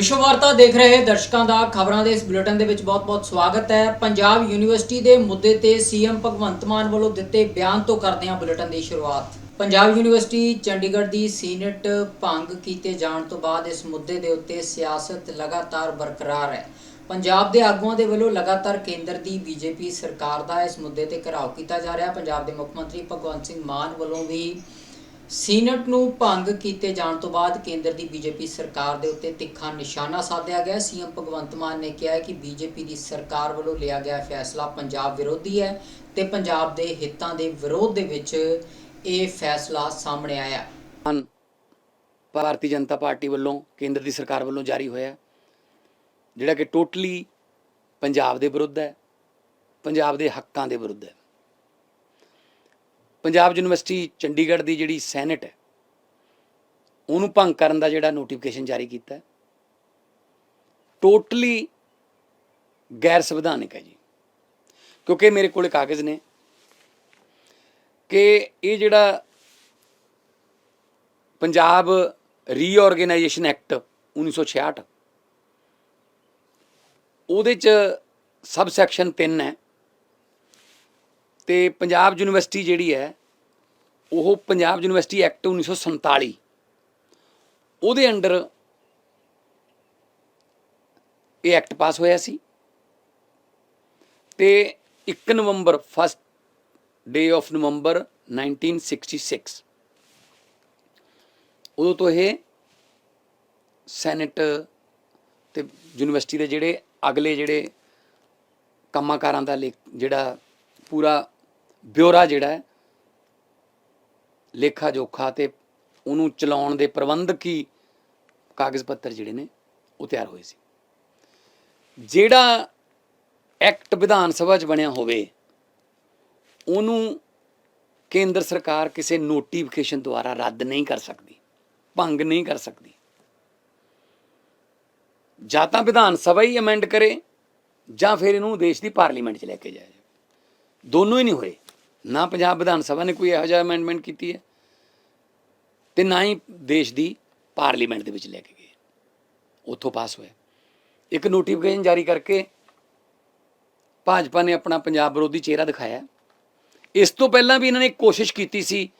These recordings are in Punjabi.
ਵਿਸ਼ਵ ਵਾਰਤਾ ਦੇਖ ਰਹੇ ਦਰਸ਼ਕਾਂ ਦਾ ਖਬਰਾਂ ਦੇ ਇਸ ਬੁਲੇਟਿਨ ਦੇ ਵਿੱਚ ਬਹੁਤ-ਬਹੁਤ ਸਵਾਗਤ ਹੈ। ਪੰਜਾਬ ਯੂਨੀਵਰਸਿਟੀ ਦੇ ਮੁੱਦੇ ਤੇ ਸੀਐਮ ਭਗਵੰਤ ਮਾਨ ਵੱਲੋਂ ਦਿੱਤੇ ਬਿਆਨ ਤੋਂ ਕਰਦੇ ਹਾਂ ਬੁਲੇਟਿਨ ਦੀ ਸ਼ੁਰੂਆਤ। ਪੰਜਾਬ ਯੂਨੀਵਰਸਿਟੀ ਚੰਡੀਗੜ੍ਹ ਦੀ ਸੀਨੇਟ ਭੰਗ ਕੀਤੇ ਜਾਣ ਤੋਂ ਬਾਅਦ ਇਸ ਮੁੱਦੇ ਦੇ ਉੱਤੇ ਸਿਆਸਤ ਲਗਾਤਾਰ ਬਰਕਰਾਰ ਹੈ। ਪੰਜਾਬ ਦੇ ਆਗੂਆਂ ਦੇ ਵੱਲੋਂ ਲਗਾਤਾਰ ਕੇਂਦਰ ਦੀ ਬੀਜੇਪੀ ਸਰਕਾਰ ਦਾ ਇਸ ਮੁੱਦੇ ਤੇ ਘਿਰਾਓ ਕੀਤਾ ਜਾ ਰਿਹਾ। ਪੰਜਾਬ ਦੇ ਮੁੱਖ ਮੰਤਰੀ ਭਗਵੰਤ ਸਿੰਘ ਮਾਨ ਵੱਲੋਂ ਵੀ ਸੀਨਟ ਨੂੰ ਭੰਗ ਕੀਤੇ ਜਾਣ ਤੋਂ ਬਾਅਦ ਕੇਂਦਰ ਦੀ ਬੀਜੇਪੀ ਸਰਕਾਰ ਦੇ ਉੱਤੇ ਤਿੱਖਾ ਨਿਸ਼ਾਨਾ ਸਾਧਿਆ ਗਿਆ। ਸੀਐਮ ਭਗਵੰਤ ਮਾਨ ਨੇ ਕਿਹਾ ਹੈ ਕਿ ਬੀਜੇਪੀ ਦੀ ਸਰਕਾਰ ਵੱਲੋਂ ਲਿਆ ਗਿਆ ਫੈਸਲਾ ਪੰਜਾਬ ਵਿਰੋਧੀ ਹੈ ਤੇ ਪੰਜਾਬ ਦੇ ਹਿੱਤਾਂ ਦੇ ਵਿਰੋਧ ਦੇ ਵਿੱਚ ਇਹ ਫੈਸਲਾ ਸਾਹਮਣੇ ਆਇਆ ਭਾਰਤੀ ਜਨਤਾ ਪਾਰਟੀ ਵੱਲੋਂ ਕੇਂਦਰ ਦੀ ਸਰਕਾਰ ਵੱਲੋਂ ਜਾਰੀ ਹੋਇਆ ਜਿਹੜਾ ਕਿ ਟੋਟਲੀ ਪੰਜਾਬ ਦੇ ਵਿਰੁੱਧ ਹੈ, ਪੰਜਾਬ ਦੇ ਹੱਕਾਂ ਦੇ ਵਿਰੁੱਧ ਹੈ। ਪੰਜਾਬ ਯੂਨੀਵਰਸਿਟੀ ਚੰਡੀਗੜ੍ਹ ਦੀ ਜਿਹੜੀ ਸੈਨੇਟ ਹੈ, ਉਹਨੂੰ ਭੰਗ ਕਰਨ ਦਾ ਜਿਹੜਾ ਨੋਟੀਫਿਕੇਸ਼ਨ ਜਾਰੀ ਕੀਤਾ ਹੈ। ਟੋਟਲੀ ਗੈਰ ਸੰਵਿਧਾਨਿਕ ਹੈ ਜੀ। ਕਿਉਂਕਿ ਮੇਰੇ ਕੋਲੇ ਕਾਗਜ਼ ਨੇ ਕਿ ਇਹ ਜਿਹੜਾ ਪੰਜਾਬ ਰੀਆਰਗੇਨਾਈਜੇਸ਼ਨ ਐਕਟ 1966 ਉਹਦੇ ਚ ਸਬ ਸੈਕਸ਼ਨ 3 ਹੈ। ਤੇ ਪੰਜਾਬ ਯੂਨੀਵਰਸਿਟੀ ਜਿਹੜੀ ਹੈ, ਉਹ ਪੰਜਾਬ ਯੂਨੀਵਰਸਿਟੀ ਐਕਟ 1947 ਉਹਦੇ ਅੰਡਰ ਇਹ ਐਕਟ ਪਾਸ ਹੋਇਆ ਸੀ। ਤੇ 1 ਨਵੰਬਰ ਫਸਟ ਡੇ ਆਫ ਨਵੰਬਰ 1966 ਉਦੋਂ ਤੋਂ ਇਹ ਸੈਨੇਟ ਤੇ ਯੂਨੀਵਰਸਿਟੀ ਦੇ ਜਿਹੜੇ ਅਗਲੇ ਜਿਹੜੇ ਕੰਮਾਂ-ਕਾਰਾਂ ਦਾ ਲੇਖ- ਜਿਹੜਾ ਪੂਰਾ ਬਿਊਰਾ ਜਿਹੜਾ ਹੈ, ਲੇਖਾ ਜੋਖਾ ਤੇ ਉਹਨੂੰ ਚਲਾਉਣ ਦੇ ਪ੍ਰਬੰਧਕੀ ਕਾਗਜ਼ ਪੱਤਰ ਜਿਹੜੇ ਨੇ, ਉਹ ਤਿਆਰ ਹੋਏ ਸੀ। ਜਿਹੜਾ ਐਕਟ ਵਿਧਾਨ ਸਭਾ 'ਚ ਬਣਿਆ ਹੋਵੇ, ਉਹਨੂੰ ਕੇਂਦਰ ਸਰਕਾਰ ਕਿਸੇ ਨੋਟੀਫਿਕੇਸ਼ਨ ਦੁਆਰਾ ਰੱਦ ਨਹੀਂ ਕਰ ਸਕਦੀ, ਭੰਗ ਨਹੀਂ ਕਰ ਸਕਦੀ। ਜਾਂ ਤਾਂ ਵਿਧਾਨ ਸਭਾ ਹੀ ਅਮੈਂਡ ਕਰੇ, ਜਾਂ ਫਿਰ ਇਹਨੂੰ ਦੇਸ਼ ਦੀ ਪਾਰਲੀਮੈਂਟ 'ਚ ਲੈ ਕੇ ਜਾਏ। ਦੋਨੋਂ ਹੀ ਨਹੀਂ ਹੋਏ। ਨਾ ਪੰਜਾਬ ਵਿਧਾਨ ਸਭਾ ਨੇ ਕੋਈ ਇਹੋ ਜਿਹਾ ਅਮੈਂਡਮੈਂਟ ਕੀਤੀ ਹੈ ਤੇ ਨਾ ਹੀ ਦੇਸ਼ ਦੀ ਪਾਰਲੀਮੈਂਟ ਦੇ ਵਿੱਚ ਲੈ ਕੇ ਗਏ। ਉੱਥੋਂ ਪਾਸ ਹੋਇਆ। ਇੱਕ ਨੋਟੀਫਿਕੇਸ਼ਨ ਜਾਰੀ ਕਰਕੇ ਭਾਜਪਾ ਨੇ ਆਪਣਾ ਪੰਜਾਬ ਵਿਰੋਧੀ ਚਿਹਰਾ ਦਿਖਾਇਆ। ਇਸ ਤੋਂ ਪਹਿਲਾਂ ਵੀ ਇਹਨਾਂ ਨੇ ਕੋਸ਼ਿਸ਼ ਕੀਤੀ ਸੀ।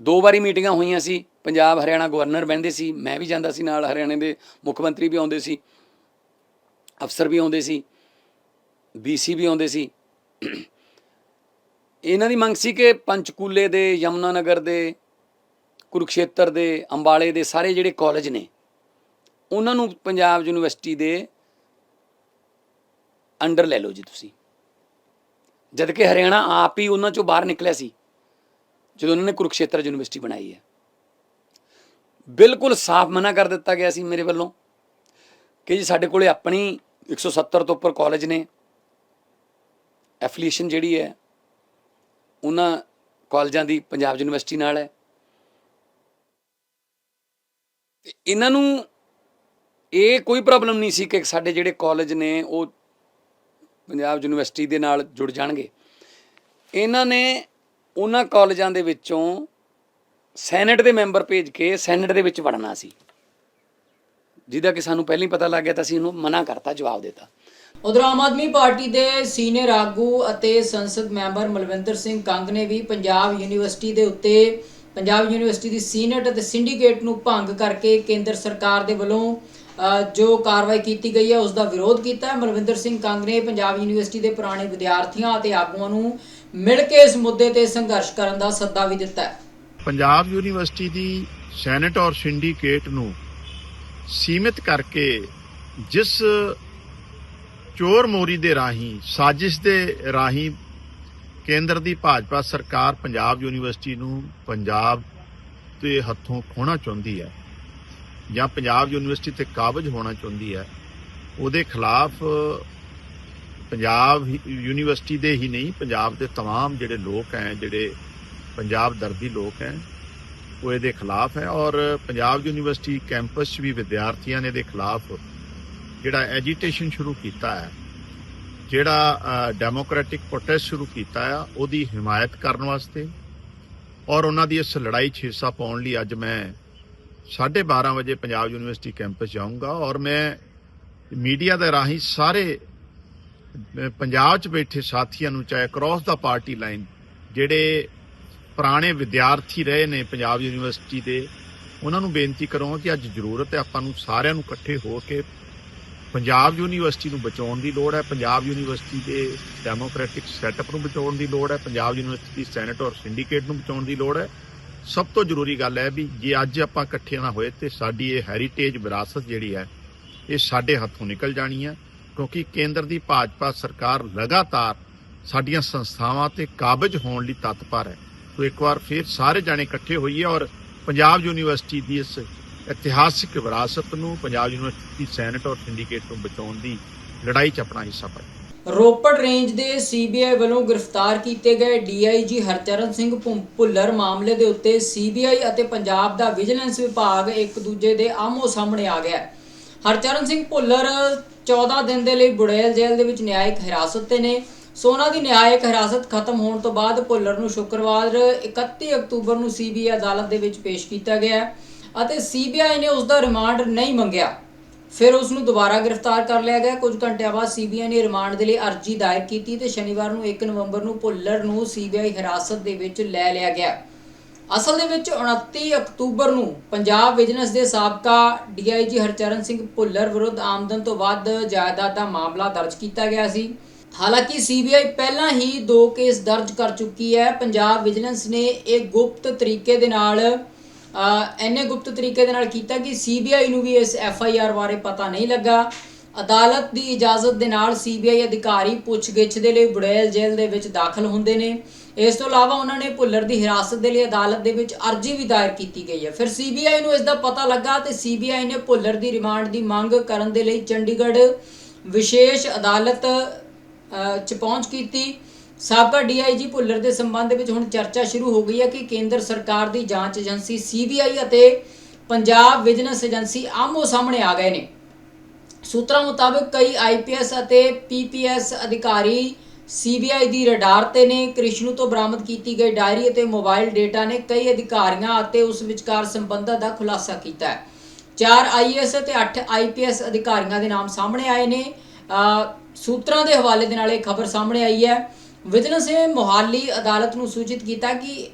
ਦੋ ਵਾਰੀ ਮੀਟਿੰਗਾਂ ਹੋਈਆਂ ਸੀ। ਪੰਜਾਬ ਹਰਿਆਣਾ ਗਵਰਨਰ ਬਹਿੰਦੇ ਸੀ। ਮੈਂ ਵੀ ਜਾਂਦਾ ਸੀ ਨਾਲ। ਹਰਿਆਣੇ ਦੇ ਮੁੱਖ ਮੰਤਰੀ ਵੀ ਆਉਂਦੇ ਸੀ। ਅਫਸਰ ਵੀ ਆਉਂਦੇ ਸੀ। ਬੀਸੀ ਵੀ ਆਉਂਦੇ ਸੀ। ਇਹਨਾਂ ਦੀ ਮੰਗ ਸੀ ਕਿ ਪੰਚਕੂਲੇ ਦੇ ਯਮਨਾ ਨਗਰ ਦੇ, ਕੁਰੂਕਸ਼ੇਤਰ ਦੇ, ਅੰਬਾਲੇ ਦੇ ਸਾਰੇ ਜਿਹੜੇ ਕਾਲਜ ਨੇ, ਉਹਨਾਂ ਨੂੰ ਪੰਜਾਬ ਯੂਨੀਵਰਸਿਟੀ ਦੇ ਅੰਡਰ ਲੈ ਲਓ ਜੀ ਤੁਸੀਂ। ਜਦ ਕਿ ਹਰਿਆਣਾ ਆਪ ਹੀ ਉਹਨਾਂ ਚੋਂ ਬਾਹਰ ਨਿਕਲਿਆ ਸੀ, ਜਦੋਂ ਉਹਨਾਂ ਨੇ ਕੁਰੂਕਸ਼ੇਤਰ ਯੂਨੀਵਰਸਿਟੀ ਬਣਾਈ ਹੈ। ਬਿਲਕੁਲ ਸਾਫ਼ ਮਨਾ ਕਰ ਦਿੱਤਾ ਗਿਆ ਸੀ ਮੇਰੇ ਵੱਲੋਂ ਕਿ ਜੀ ਸਾਡੇ ਕੋਲੇ ਆਪਣੀ 170 ਤੋਂ ਉੱਪਰ ਕਾਲਜ ਨੇ ਐਫੀਲੀਏਸ਼ਨ ਜਿਹੜੀ ਹੈ, ਉਹਨਾਂ ਕਾਲਜਾਂ ਦੀ, ਪੰਜਾਬ ਯੂਨੀਵਰਸਿਟੀ ਨਾਲ ਹੈ। ਤੇ ਇਹਨਾਂ ਨੂੰ ਇਹ ਕੋਈ ਪ੍ਰੋਬਲਮ ਨਹੀਂ ਸੀ ਕਿ ਸਾਡੇ ਜਿਹੜੇ ਕਾਲਜ ਨੇ, ਉਹ ਪੰਜਾਬ ਯੂਨੀਵਰਸਿਟੀ ਦੇ ਨਾਲ ਜੁੜ ਜਾਣਗੇ। ਇਹਨਾਂ ਨੇ ਉਹਨਾਂ ਕਾਲਜਾਂ ਦੇ ਵਿੱਚੋਂ ਸੈਨੇਟ ਦੇ ਮੈਂਬਰ ਭੇਜ ਕੇ ਸੈਨੇਟ ਦੇ ਵਿੱਚ ਵੜਨਾ ਸੀ। ਜਿਹਦਾ ਕਿ ਸਾਨੂੰ ਪਹਿਲਾਂ ਹੀ ਪਤਾ ਲੱਗ ਗਿਆ ਤਾਂ ਅਸੀਂ ਇਹਨੂੰ ਮਨਾ ਕਰਤਾ, ਜਵਾਬ ਦਿੱਤਾ। ਉਧਰ ਆਮ ਆਦਮੀ ਪਾਰਟੀ ਦੇ ਸੀਨੀਅਰ ਆਗੂ ਅਤੇ ਸੰਸਦ ਮੈਂਬਰ ਮਲਵਿੰਦਰ ਸਿੰਘ ਕੰਗ ਨੇ ਵੀ ਪੰਜਾਬ ਯੂਨੀਵਰਸਿਟੀ ਦੇ ਉੱਤੇ, ਪੰਜਾਬ ਯੂਨੀਵਰਸਿਟੀ ਦੀ ਸੀਨੇਟ ਅਤੇ ਸਿੰਡੀਕੇਟ ਨੂੰ ਭੰਗ ਕਰਕੇ ਕੇਂਦਰ ਸਰਕਾਰ ਦੇ ਵੱਲੋਂ ਜੋ ਕਾਰਵਾਈ ਕੀਤੀ ਗਈ ਹੈ ਉਸ ਦਾ ਵਿਰੋਧ ਕੀਤਾ ਹੈ। ਮਲਵਿੰਦਰ ਸਿੰਘ ਕੰਗ ਨੇ ਪੰਜਾਬ ਯੂਨੀਵਰਸਿਟੀ ਦੇ ਪੁਰਾਣੇ ਵਿਦਿਆਰਥੀਆਂ ਅਤੇ ਆਗੂਆਂ ਨੂੰ ਮਿਲ ਕੇ ਇਸ ਮੁੱਦੇ ਤੇ ਸੰਘਰਸ਼ ਕਰਨ ਦਾ ਸੱਦਾ ਵੀ ਦਿੱਤਾ ਹੈ। ਪੰਜਾਬ ਯੂਨੀਵਰਸਿਟੀ ਦੀ ਸੈਨੇਟ ਔਰ ਸਿੰਡੀਕੇਟ ਨੂੰ ਸੀਮਿਤ ਕਰਕੇ ਜਿਸ ਚੋਰ ਮੋਰੀ ਦੇ ਰਾਹੀਂ ਸਾਜ਼ਿਸ਼ ਦੇ ਰਾਹੀਂ ਕੇਂਦਰ ਦੀ ਭਾਜਪਾ ਸਰਕਾਰ ਪੰਜਾਬ ਯੂਨੀਵਰਸਿਟੀ ਨੂੰ ਪੰਜਾਬ ਦੇ ਹੱਥੋਂ ਖੋਣਾ ਚਾਹੁੰਦੀ ਹੈ ਜਾਂ ਪੰਜਾਬ ਯੂਨੀਵਰਸਿਟੀ ਤੇ ਕਾਬਜ ਹੋਣਾ ਚਾਹੁੰਦੀ ਹੈ ਉਹਦੇ ਖਿਲਾਫ ਪੰਜਾਬ ਹੀ- ਯੂਨੀਵਰਸਿਟੀ ਦੇ ਹੀ ਨਹੀਂ ਪੰਜਾਬ ਦੇ तमाम ਜਿਹੜੇ ਲੋਕ ਹੈ ਜਿਹੜੇ ਪੰਜਾਬ ਦਰਦੀ ਲੋਕ ਹੈ ਉਹ ਇਹਦੇ ਖਿਲਾਫ ਹੈ ਔਰ ਪੰਜਾਬ ਯੂਨੀਵਰਸਿਟੀ ਕੈਂਪਸ 'ਚ ਵੀ ਵਿਦਿਆਰਥੀਆਂ ਨੇ ਇਹਦੇ ਖਿਲਾਫ ਜਿਹੜਾ ਐਜੀਟੇਸ਼ਨ ਸ਼ੁਰੂ ਕੀਤਾ ਹੈ, ਜਿਹੜਾ ਡੈਮੋਕ੍ਰੈਟਿਕ ਪ੍ਰੋਟੈਸਟ ਸ਼ੁਰੂ ਕੀਤਾ ਆ ਉਹਦੀ ਹਮਾਇਤ ਕਰਨ ਵਾਸਤੇ ਔਰ ਉਹਨਾਂ ਦੀ ਇਸ ਲੜਾਈ 'ਚ ਹਿੱਸਾ ਪਾਉਣ ਲਈ ਅੱਜ ਮੈਂ 12:30 ਵਜੇ ਪੰਜਾਬ ਯੂਨੀਵਰਸਿਟੀ ਕੈਂਪਸ ਜਾਊਂਗਾ ਔਰ ਮੈਂ ਮੀਡੀਆ ਦੇ ਰਾਹੀਂ ਸਾਰੇ ਪੰਜਾਬ 'ਚ ਬੈਠੇ ਸਾਥੀਆਂ ਨੂੰ ਚਾਹੇ ਕ੍ਰਾਸ ਦਾ ਪਾਰਟੀ ਲਾਈਨ ਜਿਹੜੇ ਪੁਰਾਣੇ ਵਿਦਿਆਰਥੀ ਰਹੇ ਨੇ ਪੰਜਾਬ ਯੂਨੀਵਰਸਿਟੀ ਦੇ, ਉਹਨਾਂ ਨੂੰ ਬੇਨਤੀ ਕਰਾਂਗਾ ਕਿ ਅੱਜ ਜ਼ਰੂਰਤ ਹੈ ਆਪਾਂ ਨੂੰ ਸਾਰਿਆਂ ਨੂੰ ਇਕੱਠੇ ਹੋ ਕੇ ਪੰਜਾਬ ਯੂਨੀਵਰਸਿਟੀ ਨੂੰ ਬਚਾਉਣ ਦੀ ਲੋੜ ਹੈ, ਪੰਜਾਬ ਯੂਨੀਵਰਸਿਟੀ ਦੇ ਡੈਮੋਕ੍ਰੈਟਿਕ ਸੈਟਅਪ ਨੂੰ ਬਚਾਉਣ ਦੀ ਲੋੜ ਹੈ, ਪੰਜਾਬ ਯੂਨੀਵਰਸਿਟੀ ਦੀ ਸੈਨੇਟ ਔਰ ਸਿੰਡੀਕੇਟ ਨੂੰ ਬਚਾਉਣ ਦੀ ਲੋੜ ਹੈ। ਸਭ ਤੋਂ ਜ਼ਰੂਰੀ ਗੱਲ ਹੈ ਵੀ ਜੇ ਅੱਜ ਆਪਾਂ ਇਕੱਠੇ ਨਾ ਹੋਏ ਤੇ ਸਾਡੀ ਇਹ ਹੈਰੀਟੇਜ ਵਿਰਾਸਤ ਜਿਹੜੀ ਹੈ, ਇਹ ਸਾਡੇ ਹੱਥੋਂ ਨਿਕਲ ਜਾਣੀ ਹੈ, ਕਿਉਂਕਿ ਕੇਂਦਰ ਦੀ ਭਾਜਪਾ ਸਰਕਾਰ ਲਗਾਤਾਰ ਸਾਡੀਆਂ ਸੰਸਥਾਵਾਂ ਤੇ ਕਾਬਜ ਹੋਣ ਲਈ ਤਤਪਰ ਹੈ। ਸੋ ਇੱਕ ਵਾਰ ਫਿਰ ਸਾਰੇ ਜਾਣੇ ਇਕੱਠੇ ਹੋਈਏ ਔਰ ਪੰਜਾਬ ਯੂਨੀਵਰਸਿਟੀ ਦੀ ਇਸ ਇਤਿਹਾਸਿਕ ਵਿਰਾਸਤ ਨੂੰ ਪੰਜਾਬ ਯੂਨੀਵਰਸਿਟੀ ਸੈਨੇਟ ਔਰ ਸਿੰਡੀਕੇਟ ਨੂੰ ਬਚਾਉਣ ਦੀ ਲੜਾਈ 'ਚ ਆਪਣਾ ਹਿੱਸਾ ਪਾਈਏ ਰੋਪੜ ਰੇਂਜ ਦੇ ਸੀਬੀਆਈ ਵੱਲੋਂ ਗ੍ਰਿਫਤਾਰ ਕੀਤੇ ਗਏ ਡੀਆਈਜੀ ਹਰਚਰਨ ਸਿੰਘ ਭੁੱਲਰ ਮਾਮਲੇ ਦੇ ਉੱਤੇ ਸੀਬੀਆਈ ਅਤੇ ਪੰਜਾਬ ਦਾ ਵਿਜੀਲੈਂਸ ਵਿਭਾਗ ਇੱਕ ਦੂਜੇ ਦੇ ਆਮੋ ਸਾਹਮਣੇ ਆ ਗਿਆ ਹਰਚਰਨ ਸਿੰਘ ਭੁੱਲਰ 14 ਦਿਨ ਦੇ ਲਈ ਬੁੜੇਲ ਜੇਲ੍ਹ ਦੇ ਵਿੱਚ ਨਿਆਇਕ ਹਿਰਾਸਤ ਤੇ ਨੇ। ਸੋਨਾ ਦੀ ਨਿਆਇਕ ਹਿਰਾਸਤ ਖਤਮ ਹੋਣ ਤੋਂ ਬਾਅਦ ਭੁੱਲਰ ਨੂੰ ਸ਼ੁੱਕਰਵਾਰ 31 ਅਕਤੂਬਰ ਨੂੰ ਸੀਬੀਆਈ ਅਦਾਲਤ ਦੇ ਵਿੱਚ ਪੇਸ਼ ਕੀਤਾ ਗਿਆ ਹੈ। ਅਤੇ ਸੀਬੀਆਈ ਨੇ ਉਸ ਦਾ ਰਿਮਾਂਡ ਨਹੀਂ ਮੰਗਿਆ। ਫਿਰ ਉਸ ਨੂੰ ਦੁਬਾਰਾ ਗ੍ਰਿਫਤਾਰ ਕਰ ਲਿਆ ਗਿਆ। ਕੁਝ ਘੰਟਿਆਂ ਬਾਅਦ ਸੀਬੀਆਈ ਨੇ ਰਿਮਾਂਡ ਦੇ ਲਈ ਅਰਜ਼ੀ ਦਾਇਰ ਕੀਤੀ ਤੇ ਸ਼ਨੀਵਾਰ ਨੂੰ 1 ਨਵੰਬਰ ਨੂੰ ਭੁੱਲਰ ਨੂੰ ਸੀਬੀਆਈ ਹਿਰਾਸਤ ਦੇ ਵਿੱਚ ਲੈ ਲਿਆ ਗਿਆ। ਅਸਲ ਦੇ ਵਿੱਚ 29 ਅਕਤੂਬਰ ਨੂੰ ਪੰਜਾਬ ਵਿਜੀਲੈਂਸ ਦੇ ਸਾਬਕਾ ਡੀਆਈਜੀ ਹਰਚਰਨ ਸਿੰਘ ਭੁੱਲਰ ਵਿਰੁੱਧ ਆਮਦਨ ਤੋਂ ਵੱਧ ਜਾਇਦਾਦ ਦਾ ਮਾਮਲਾ ਦਰਜ ਕੀਤਾ ਗਿਆ ਸੀ। ਹਾਲਾਂਕਿ ਸੀਬੀਆਈ ਪਹਿਲਾਂ ਹੀ ਦੋ ਕੇਸ ਦਰਜ ਕਰ ਚੁੱਕੀ ਹੈ। ਪੰਜਾਬ ਵਿਜੀਲੈਂਸ ਨੇ ਇਹ ਗੁਪਤ ਤਰੀਕੇ ਦੇ ਨਾਲ ਅਹ ਇੰਨੇ ਗੁਪਤ ਤਰੀਕੇ ਦੇ ਨਾਲ ਕੀਤਾ ਕਿ ਸੀਬੀਆਈ ਨੂੰ ਵੀ ਇਸ ਐਫਆਈਆਰ ਬਾਰੇ ਪਤਾ ਨਹੀਂ ਲੱਗਾ। ਅਦਾਲਤ ਦੀ ਇਜਾਜ਼ਤ ਦੇ ਨਾਲ ਸੀਬੀਆਈ ਅਧਿਕਾਰੀ ਪੁੱਛਗਿੱਛ ਦੇ ਲਈ ਬੁੜੈਲ ਜੇਲ੍ਹ ਦੇ ਵਿੱਚ ਦਾਖਲ ਹੁੰਦੇ ਨੇ। ਇਸ ਤੋਂ ਇਲਾਵਾ ਉਹਨਾਂ ਨੇ ਭੁੱਲਰ ਦੀ ਹਿਰਾਸਤ ਦੇ ਲਈ ਅਦਾਲਤ ਦੇ ਵਿੱਚ ਅਰਜ਼ੀ ਵੀ ਦਾਇਰ ਕੀਤੀ ਗਈ ਹੈ। ਫਿਰ ਸੀਬੀਆਈ ਨੂੰ ਇਸ ਦਾ ਪਤਾ ਲੱਗਾ ਤੇ ਸੀਬੀਆਈ ਨੇ ਭੁੱਲਰ ਦੀ ਰਿਮਾਂਡ ਦੀ ਮੰਗ ਕਰਨ ਦੇ ਲਈ ਚੰਡੀਗੜ੍ਹ ਵਿਸ਼ੇਸ਼ ਅਦਾਲਤ ਚ ਪਹੁੰਚ ਕੀਤੀ। ਸਾਬਕਾ ਡੀਆਈਜੀ ਭੁੱਲਰ ਦੇ ਸੰਬੰਧ ਵਿੱਚ ਹੁਣ ਚਰਚਾ ਸ਼ੁਰੂ ਹੋ ਗਈ ਹੈ ਕਿ ਕੇਂਦਰ ਸਰਕਾਰ ਦੀ ਜਾਂਚ ਏਜੰਸੀ ਸੀਬੀਆਈ ਅਤੇ ਪੰਜਾਬ ਵਿਜੀਲੈਂਸ ਏਜੰਸੀ ਆਮੋ ਸਾਹਮਣੇ ਆ ਗਏ ਨੇ। ਸੂਤਰਾਂ ਮੁਤਾਬਕ ਕਈ ਆਈਪੀਐਸ ਅਤੇ ਪੀਪੀਐਸ ਅਧਿਕਾਰੀ ਸੀਬੀਆਈ ਦੀ ਰਡਾਰ ਤੇ ਨੇ, ਕ੍ਰਿਸ਼ਨੂ ਤੋਂ ਬਰਾਮਦ ਕੀਤੀ ਗਈ ਡਾਇਰੀ ਅਤੇ ਮੋਬਾਈਲ ਡੇਟਾ ਨੇ ਕਈ ਅਧਿਕਾਰੀਆਂ ਅਤੇ ਉਸ ਵਿਚਕਾਰ ਸੰਬੰਧਾਂ ਦਾ ਖੁਲਾਸਾ ਕੀਤਾ ਹੈ। ਚਾਰ ਆਈਐਸ ਅਤੇ 8 ਆਈਪੀਐਸ ਅਧਿਕਾਰੀਆਂ ਦੇ ਨਾਮ ਸਾਹਮਣੇ ਆਏ ਨੇ। ਸੂਤਰਾਂ ਦੇ ਹਵਾਲੇ ਦੇ ਨਾਲ ਇਹ ਖਬਰ ਸਾਹਮਣੇ ਆਈ ਹੈ। ਵਿਜੀਲੈਂਸ ਨੇ ਮੋਹਾਲੀ ਅਦਾਲਤ ਨੂੰ ਸੂਚਿਤ ਕੀਤਾ ਕਿ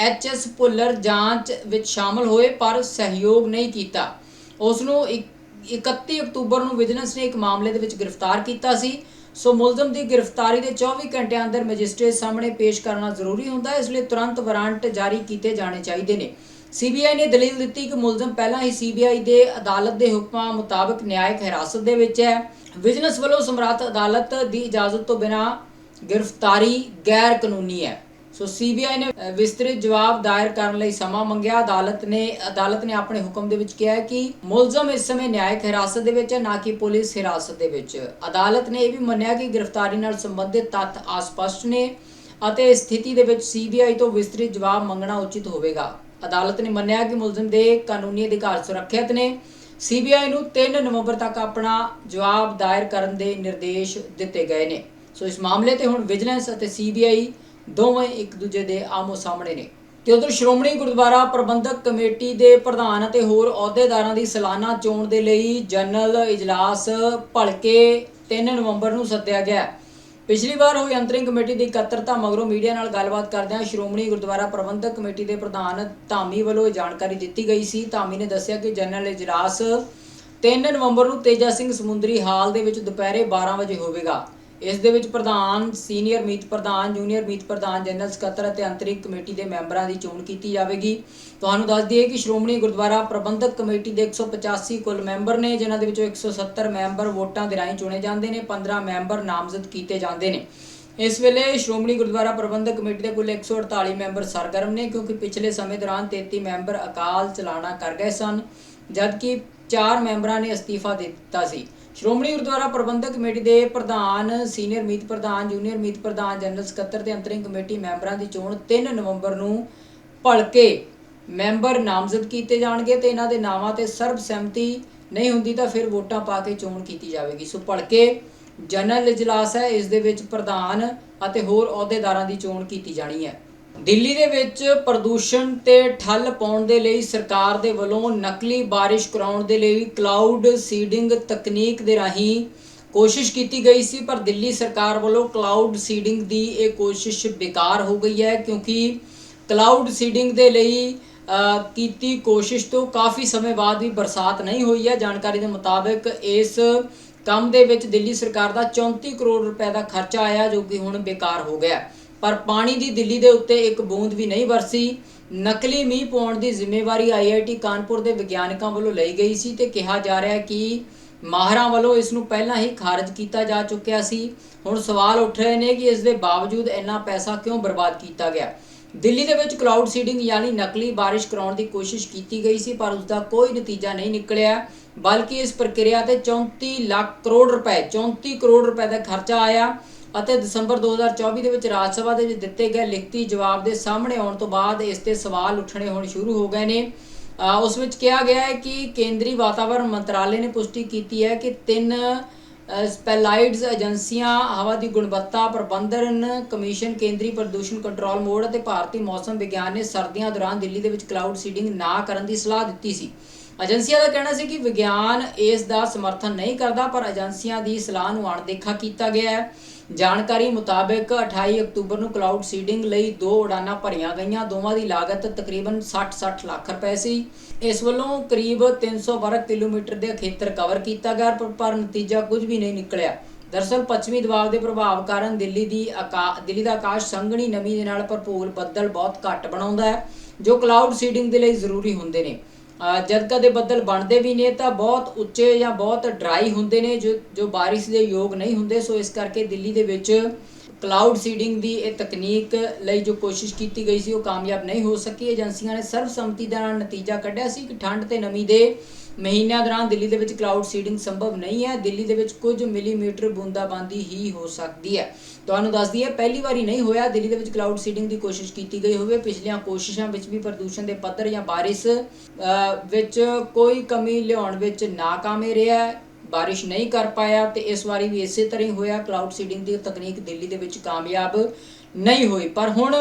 ਐਚਐਸ ਭੁੱਲਰ ਜਾਂਚ ਵਿੱਚ ਸ਼ਾਮਲ ਹੋਏ ਪਰ ਸਹਿਯੋਗ ਨਹੀਂ ਕੀਤਾ ਉਸ ਨੂੰ ਇਕ- 31 ਅਕਤੂਬਰ ਨੂੰ ਵਿਜੀਲੈਂਸ ਨੇ ਇੱਕ ਮਾਮਲੇ ਦੇ ਵਿੱਚ ਗ੍ਰਿਫਤਾਰ ਕੀਤਾ ਸੀ ਸੋ ਮੁਲਜ਼ਮ ਦੀ ਗ੍ਰਿਫਤਾਰੀ ਦੇ 24 ਘੰਟਿਆਂ ਅੰਦਰ ਮੈਜਿਸਟ੍ਰੇਟ ਸਾਹਮਣੇ ਪੇਸ਼ ਕਰਨਾ ਜ਼ਰੂਰੀ ਹੁੰਦਾ ਹੈ ਇਸ ਲਈ ਤੁਰੰਤ ਵਾਰੰਟ ਜਾਰੀ ਕੀਤੇ ਜਾਣੇ ਚਾਹੀਦੇ ਨੇ ਸੀਬੀਆਈ ਨੇ ਦਲੀਲ ਦਿੱਤੀ ਕਿ ਮੁਲਜ਼ਮ ਪਹਿਲਾਂ ਹੀ ਸੀਬੀਆਈ ਦੇ ਅਦਾਲਤ ਦੇ ਹੁਕਮਾਂ ਮੁਤਾਬਕ ਨਿਆਇਕ ਹਿਰਾਸਤ ਦੇ ਵਿੱਚ ਹੈ ਵਿਜੀਲੈਂਸ ਵੱਲੋਂ ਸਮਰਾਤ ਅਦਾਲਤ ਦੀ ਇਜਾਜ਼ਤ ਤੋਂ ਬਿਨਾਂ ਗ੍ਰਿਫਤਾਰੀ ਗੈਰ ਕਾਨੂੰਨੀ ਹੈ। ਸੋ ਸੀਬੀਆਈ ਨੇ ਵਿਸਤ੍ਰਿਤ ਜਵਾਬ ਦਾਇਰ ਕਰਨ ਲਈ ਸਮਾਂ ਮੰਗਿਆ। ਅਦਾਲਤ ਨੇ ਅਦਾਲਤ ਨੇ ਆਪਣੇ ਹੁਕਮ ਦੇ ਵਿੱਚ ਕਿਹਾ ਹੈ ਕਿ ਮੁਲਜ਼ਮ ਇਸ ਸਮੇਂ ਨਿਆਇਕ ਹਿਰਾਸਤ ਦੇ ਵਿੱਚ ਹੈ, ਨਾ ਕਿ ਪੁਲਿਸ ਹਿਰਾਸਤ ਦੇ ਵਿੱਚ। ਅਦਾਲਤ ਨੇ ਇਹ ਵੀ ਮੰਨਿਆ ਕਿ ਗ੍ਰਿਫਤਾਰੀ ਨਾਲ ਸੰਬੰਧਿਤ ਤੱਥ ਅਸਪਸ਼ਟ ਨੇ ਅਤੇ ਸਥਿਤੀ ਦੇ ਵਿੱਚ ਸੀਬੀਆਈ ਤੋਂ ਵਿਸਤ੍ਰਿਤ ਜਵਾਬ ਮੰਗਣਾ ਉਚਿਤ ਹੋਵੇਗਾ। ਅਦਾਲਤ ਨੇ ਮੰਨਿਆ ਕਿ ਮੁਲਜ਼ਮ ਦੇ ਕਾਨੂੰਨੀ ਅਧਿਕਾਰ ਸੁਰੱਖਿਅਤ ਨੇ। ਸੀਬੀਆਈ ਨੂੰ 3 ਨਵੰਬਰ ਤੱਕ ਆਪਣਾ ਜਵਾਬ ਦਾਇਰ ਕਰਨ ਦੇ ਨਿਰਦੇਸ਼ ਦਿੱਤੇ ਗਏ ਨੇ। ਸੋ ਇਸ ਮਾਮਲੇ ਤੇ ਹੁਣ ਵਿਜੀਲੈਂਸ ਅਤੇ ਸੀਬੀਆਈ ਦੋਵੇਂ ਇੱਕ ਦੂਜੇ ਦੇ ਆਮੋ ਸਾਹਮਣੇ ਨੇ। ਤੇ ਉਧਰ ਸ਼੍ਰੋਮਣੀ ਗੁਰਦੁਆਰਾ ਪ੍ਰਬੰਧਕ ਕਮੇਟੀ ਦੇ ਪ੍ਰਧਾਨ ਅਤੇ ਹੋਰ ਅਹੁਦੇਦਾਰਾਂ ਦੀ ਸਾਲਾਨਾ ਚੋਣ ਦੇ ਲਈ ਜਨਰਲ ਇਜਲਾਸ ਭਲਕੇ 3 ਨਵੰਬਰ ਨੂੰ ਸੱਦਿਆ ਗਿਆ। ਪਿਛਲੀ ਵਾਰ ਹੋਈ ਅੰਤਰਿੰਗ ਕਮੇਟੀ ਦੀ ਇਕੱਤਰਤਾ ਮਗਰੋਂ ਮੀਡੀਆ ਨਾਲ ਗੱਲਬਾਤ ਕਰਦਿਆਂ ਸ਼੍ਰੋਮਣੀ ਗੁਰਦੁਆਰਾ ਪ੍ਰਬੰਧਕ ਕਮੇਟੀ ਦੇ ਪ੍ਰਧਾਨ ਧਾਮੀ ਵੱਲੋਂ ਇਹ ਜਾਣਕਾਰੀ ਦਿੱਤੀ ਗਈ ਸੀ। ਧਾਮੀ ਨੇ ਦੱਸਿਆ ਕਿ ਜਨਰਲ ਇਜਲਾਸ 3 ਨਵੰਬਰ ਨੂੰ ਤੇਜਾ ਸਿੰਘ ਸਮੁੰਦਰੀ ਹਾਲ ਦੇ ਵਿੱਚ ਦੁਪਹਿਰੇ 12 ਵਜੇ ਹੋਵੇਗਾ। ਇਸ ਦੇ ਵਿੱਚ ਪ੍ਰਧਾਨ, ਸੀਨੀਅਰ ਮੀਤ ਪ੍ਰਧਾਨ, ਜੂਨੀਅਰ ਮੀਤ ਪ੍ਰਧਾਨ, ਜਨਰਲ ਸਕੱਤਰ ਅਤੇ ਅੰਤਰਿਕ ਕਮੇਟੀ ਦੇ ਮੈਂਬਰਾਂ ਦੀ ਚੋਣ ਕੀਤੀ ਜਾਵੇਗੀ। ਤੁਹਾਨੂੰ ਦੱਸ ਦਈਏ ਕਿ ਸ਼੍ਰੋਮਣੀ ਗੁਰਦੁਆਰਾ ਪ੍ਰਬੰਧਕ ਕਮੇਟੀ ਦੇ 185 ਕੁੱਲ ਮੈਂਬਰ ਨੇ, ਜਿਨ੍ਹਾਂ ਦੇ ਵਿੱਚੋਂ 170 ਮੈਂਬਰ ਵੋਟਾਂ ਦੇ ਰਾਹੀਂ ਚੁਣੇ ਜਾਂਦੇ ਨੇ 15 ਮੈਂਬਰ ਨਾਮਜ਼ਦ ਕੀਤੇ ਜਾਂਦੇ ਨੇ। ਇਸ ਵੇਲੇ ਸ਼੍ਰੋਮਣੀ ਗੁਰਦੁਆਰਾ ਪ੍ਰਬੰਧਕ ਕਮੇਟੀ ਦੇ ਕੁੱਲ 148 ਮੈਂਬਰ ਸਰਗਰਮ ਨੇ, ਕਿਉਂਕਿ ਪਿਛਲੇ ਸਮੇਂ ਦੌਰਾਨ 33 ਮੈਂਬਰ ਅਕਾਲ ਚਲਾਣਾ ਕਰ ਗਏ ਸਨ, ਜਦਕਿ 4 ਮੈਂਬਰਾਂ ਨੇ ਅਸਤੀਫਾ ਦੇ ਦਿੱਤਾ ਸੀ। ਸ਼੍ਰੋਮਣੀ ਗੁਰਦੁਆਰਾ ਪ੍ਰਬੰਧਕ ਕਮੇਟੀ ਦੇ ਪ੍ਰਧਾਨ, ਸੀਨੀਅਰ ਮੀਤ ਪ੍ਰਧਾਨ, ਜੂਨੀਅਰ ਮੀਤ ਪ੍ਰਧਾਨ, ਜਨਰਲ ਸਕੱਤਰ ਤੇ ਅੰਤਰਿੰਗ ਕਮੇਟੀ ਮੈਂਬਰਾਂ ਦੀ ਚੋਣ 3 ਨਵੰਬਰ ਨੂੰ ਭਲਕੇ ਮੈਂਬਰ ਨਾਮਜ਼ਦ ਕੀਤੇ ਜਾਣਗੇ ਤੇ ਇਹਨਾਂ ਦੇ ਨਾਵਾਂ ਤੇ ਸਰਬਸੰਮਤੀ ਨਹੀਂ ਹੁੰਦੀ ਤਾਂ ਫਿਰ ਵੋਟਾਂ ਪਾ ਕੇ ਚੋਣ ਕੀਤੀ ਜਾਵੇਗੀ। ਸੋ ਭਲਕੇ ਜਨਰਲ ਇਜਲਾਸ ਹੈ, ਇਸ ਦੇ ਵਿੱਚ ਪ੍ਰਧਾਨ ਅਤੇ ਹੋਰ ਅਹੁਦੇਦਾਰਾਂ ਦੀ ਚੋਣ ਕੀਤੀ ਜਾਣੀ ਹੈ। ਦਿੱਲੀ ਦੇ ਵਿੱਚ ਪ੍ਰਦੂਸ਼ਣ ਤੇ ਠੱਲ ਪਾਉਣ ਦੇ ਲਈ ਸਰਕਾਰ ਦੇ ਵੱਲੋਂ ਨਕਲੀ ਬਾਰਿਸ਼ ਕਰਾਉਣ ਦੇ ਲਈ ਕਲਾਊਡ ਸੀਡਿੰਗ ਤਕਨੀਕ ਦੇ ਰਾਹੀਂ ਕੋਸ਼ਿਸ਼ ਕੀਤੀ ਗਈ ਸੀ, ਪਰ ਦਿੱਲੀ ਸਰਕਾਰ ਵੱਲੋਂ ਕਲਾਊਡ ਸੀਡਿੰਗ ਦੀ ਇਹ ਕੋਸ਼ਿਸ਼ ਬੇਕਾਰ ਹੋ ਗਈ ਹੈ, ਕਿਉਂਕਿ ਕਲਾਊਡ ਸੀਡਿੰਗ ਦੇ ਲਈ ਕੀਤੀ ਕੋਸ਼ਿਸ਼ ਤੋਂ ਕਾਫੀ ਸਮੇਂ ਬਾਅਦ ਵੀ ਬਰਸਾਤ ਨਹੀਂ ਹੋਈ ਹੈ। ਜਾਣਕਾਰੀ ਦੇ ਮੁਤਾਬਕ ਇਸ ਕੰਮ ਦੇ ਵਿੱਚ ਦਿੱਲੀ ਸਰਕਾਰ ਦਾ 34 ਕਰੋੜ ਰੁਪਏ ਦਾ ਖਰਚਾ ਆਇਆ, ਜੋ ਕਿ ਹੁਣ ਬੇਕਾਰ ਹੋ ਗਿਆ ਪਰ ਪਾਣੀ ਦੀ ਦਿੱਲੀ ਦੇ ਉੱਤੇ ਇੱਕ ਬੂੰਦ ਵੀ ਨਹੀਂ ਵਰਸੀ ਨਕਲੀ ਮੀਂਹ ਪਾਉਣ ਦੀ ਜ਼ਿੰਮੇਵਾਰੀ ਆਈਆਈਟੀ ਕਾਨਪੁਰ ਦੇ ਵਿਗਿਆਨਕਾਂ ਵੱਲੋਂ ਲਈ ਗਈ ਸੀ ਤੇ ਕਿਹਾ ਜਾ ਰਿਹਾ ਹੈ ਕਿ ਮਾਹਰਾਂ ਵੱਲੋਂ ਇਸ ਨੂੰ ਪਹਿਲਾਂ ਹੀ ਖਾਰਜ ਕੀਤਾ ਜਾ ਚੁੱਕਿਆ ਸੀ। ਹੁਣ ਸਵਾਲ ਉੱਠ ਰਹੇ ਨੇ ਕਿ ਇਸ ਦੇ ਬਾਵਜੂਦ ਇੰਨਾ ਪੈਸਾ ਕਿਉਂ ਬਰਬਾਦ ਕੀਤਾ ਗਿਆ? ਦਿੱਲੀ ਦੇ ਵਿੱਚ ਕਲਾਊਡ ਸੀਡਿੰਗ ਯਾਨੀ ਨਕਲੀ ਬਾਰਿਸ਼ ਕਰਾਉਣ ਦੀ ਕੋਸ਼ਿਸ਼ ਕੀਤੀ ਗਈ ਸੀ, ਪਰ ਉਸ ਦਾ ਕੋਈ ਨਤੀਜਾ ਨਹੀਂ ਨਿਕਲਿਆ, ਬਲਕਿ ਇਸ ਪ੍ਰਕਿਰਿਆ ਤੇ 34 ਲੱਖ ਕਰੋੜ ਰੁਪਏ 34 ਕਰੋੜ ਰੁਪਏ ਦਾ ਖਰਚਾ ਆਇਆ। ਅਤੇ ਦਸੰਬਰ 2024 ਦੇ ਵਿੱਚ ਰਾਜ ਸਭਾ ਦੇ ਵਿੱਚ ਦਿੱਤੇ ਗਏ ਲਿਖਤੀ ਜਵਾਬ ਦੇ ਸਾਹਮਣੇ ਆਉਣ ਤੋਂ ਬਾਅਦ ਇਸ ਤੇ ਸਵਾਲ ਉੱਠਣੇ ਹੁਣ ਸ਼ੁਰੂ ਹੋ ਗਏ ਨੇ। ਉਸ ਵਿੱਚ ਕਿਹਾ ਗਿਆ ਹੈ ਕਿ ਕੇਂਦਰੀ ਵਾਤਾਵਰਣ ਮੰਤਰਾਲੇ ਨੇ ਪੁਸ਼ਟੀ ਕੀਤੀ ਹੈ ਕਿ ਤਿੰਨ ਅ, ਸਪੈਲਾਈਡਸ ਏਜੰਸੀਆਂ ਹਵਾ ਦੀ ਗੁਣਵੱਤਾ ਪ੍ਰਬੰਧਨ ਕਮਿਸ਼ਨ ਕੇਂਦਰੀ ਪ੍ਰਦੂਸ਼ਣ ਕੰਟਰੋਲ ਬੋਰਡ ਅਤੇ ਭਾਰਤੀ ਮੌਸਮ ਵਿਗਿਆਨ ਨੇ ਸਰਦੀਆਂ ਦੌਰਾਨ ਦਿੱਲੀ ਦੇ ਵਿੱਚ ਕਲਾਊਡ ਸੀਡਿੰਗ ਨਾ ਕਰਨ ਦੀ ਸਲਾਹ ਦਿੱਤੀ ਸੀ। ਏਜੰਸੀਆਂ ਦਾ ਕਹਿਣਾ ਸੀ ਕਿ ਵਿਗਿਆਨ ਇਸ ਦਾ ਸਮਰਥਨ ਨਹੀਂ ਕਰਦਾ ਪਰ ਏਜੰਸੀਆਂ ਦੀ ਸਲਾਹ ਨੂੰ ਅਣਦੇਖਾ ਕੀਤਾ ਗਿਆ ਹੈ। ਜਾਣਕਾਰੀ ਮੁਤਾਬਕ 28 ਅਕਤੂਬਰ ਨੂੰ ਕਲਾਊਡ ਸੀਡਿੰਗ ਲਈ ਦੋ ਉਡਾਨਾਂ ਭਰੀਆਂ ਗਈਆਂ। ਦੋਵਾਂ ਦੀ ਲਾਗਤ ਤਕਰੀਬਨ 60-60 ਲੱਖ ਰੁਪਏ ਸੀ। ਇਸ ਵੱਲੋਂ ਕਰੀਬ 300 ਵਰਗ ਕਿਲੋਮੀਟਰ ਦੇ ਖੇਤਰ ਕਵਰ ਕੀਤਾ ਗਿਆ, ਪਰ ਨਤੀਜਾ ਕੁਝ ਵੀ ਨਹੀਂ ਨਿਕਲਿਆ। ਦਰਅਸਲ ਪੱਛਮੀ ਦਬਾਅ ਦੇ ਪ੍ਰਭਾਵ ਕਾਰਨ ਦਿੱਲੀ ਦੀ ਆਕਾ ਦਿੱਲੀ ਦਾ ਆਕਾਸ਼ ਸੰਘਣੀ ਨਮੀ ਦੇ ਨਾਲ ਭਰਪੂਰ ਬੱਦਲ ਬਹੁਤ ਘੱਟ ਬਣਾਉਂਦਾ ਹੈ, ਜੋ ਕਲਾਊਡ ਸੀਡਿੰਗ ਦੇ ਲਈ ਜ਼ਰੂਰੀ ਹੁੰਦੇ ਨੇ। ਜਦ ਕਦੇ ਬੱਦਲ ਬਣਦੇ ਵੀ ਨੇ ਤਾਂ ਬਹੁਤ ਉੱਚੇ ਜਾਂ ਬਹੁਤ ਡਰਾਈ ਹੁੰਦੇ ਨੇ, ਜੋ ਜੋ ਬਾਰਿਸ਼ ਦੇ ਯੋਗ ਨਹੀਂ ਹੁੰਦੇ। ਸੋ ਇਸ ਕਰਕੇ ਦਿੱਲੀ ਦੇ ਵਿੱਚ ਕਲਾਊਡ ਸੀਡਿੰਗ ਦੀ ਇਹ ਤਕਨੀਕ ਲਈ ਜੋ ਕੋਸ਼ਿਸ਼ ਕੀਤੀ ਗਈ ਸੀ, ਉਹ ਕਾਮਯਾਬ ਨਹੀਂ ਹੋ ਸਕੀ। ਏਜੰਸੀਆਂ ਨੇ ਸਰਬਸੰਮਤੀ ਦਾ ਨਤੀਜਾ ਕੱਢਿਆ ਸੀ ਕਿ ਠੰਡ ਤੇ ਨਮੀ ਦੇ ਮਹੀਨਿਆਂ ਦੌਰਾਨ ਦਿੱਲੀ ਦੇ ਵਿੱਚ ਕਲਾਊਡ ਸੀਡਿੰਗ ਸੰਭਵ ਨਹੀਂ ਹੈ। ਦਿੱਲੀ ਦੇ ਵਿੱਚ ਕੁਝ ਮਿਲੀਮੀਟਰ ਬੂੰਦਾਬਾਂਦੀ ਹੀ ਹੋ ਸਕਦੀ ਹੈ। ਤੁਹਾਨੂੰ ਦੱਸ ਦਈਏ, ਪਹਿਲੀ ਵਾਰੀ ਨਹੀਂ ਹੋਇਆ ਦਿੱਲੀ ਦੇ ਵਿੱਚ ਕਲਾਊਡ ਸੀਡਿੰਗ ਦੀ ਕੋਸ਼ਿਸ਼ ਕੀਤੀ ਗਈ ਹੋਵੇ। ਪਿਛਲੀਆਂ ਕੋਸ਼ਿਸ਼ਾਂ ਵਿੱਚ ਵੀ ਪ੍ਰਦੂਸ਼ਣ ਦੇ ਪੱਧਰ ਜਾਂ ਬਾਰਿਸ਼ ਵਿੱਚ ਕੋਈ ਕਮੀ ਲਿਆਉਣ ਵਿੱਚ ਨਾਕਾਮੇ ਰਿਹਾ ਬਾਰਿਸ਼ ਨਹੀਂ ਕਰ ਪਾਇਆ ਤੇ ਇਸ ਵਾਰੀ ਵੀ ਇਸੇ ਤਰ੍ਹਾਂ ਹੀ ਹੋਇਆ। ਕਲਾਊਡ ਸੀਡਿੰਗ ਦੀ ਤਕਨੀਕ ਦਿੱਲੀ ਦੇ ਵਿੱਚ ਕਾਮਯਾਬ ਨਹੀਂ ਹੋਈ। ਪਰ ਹੁਣ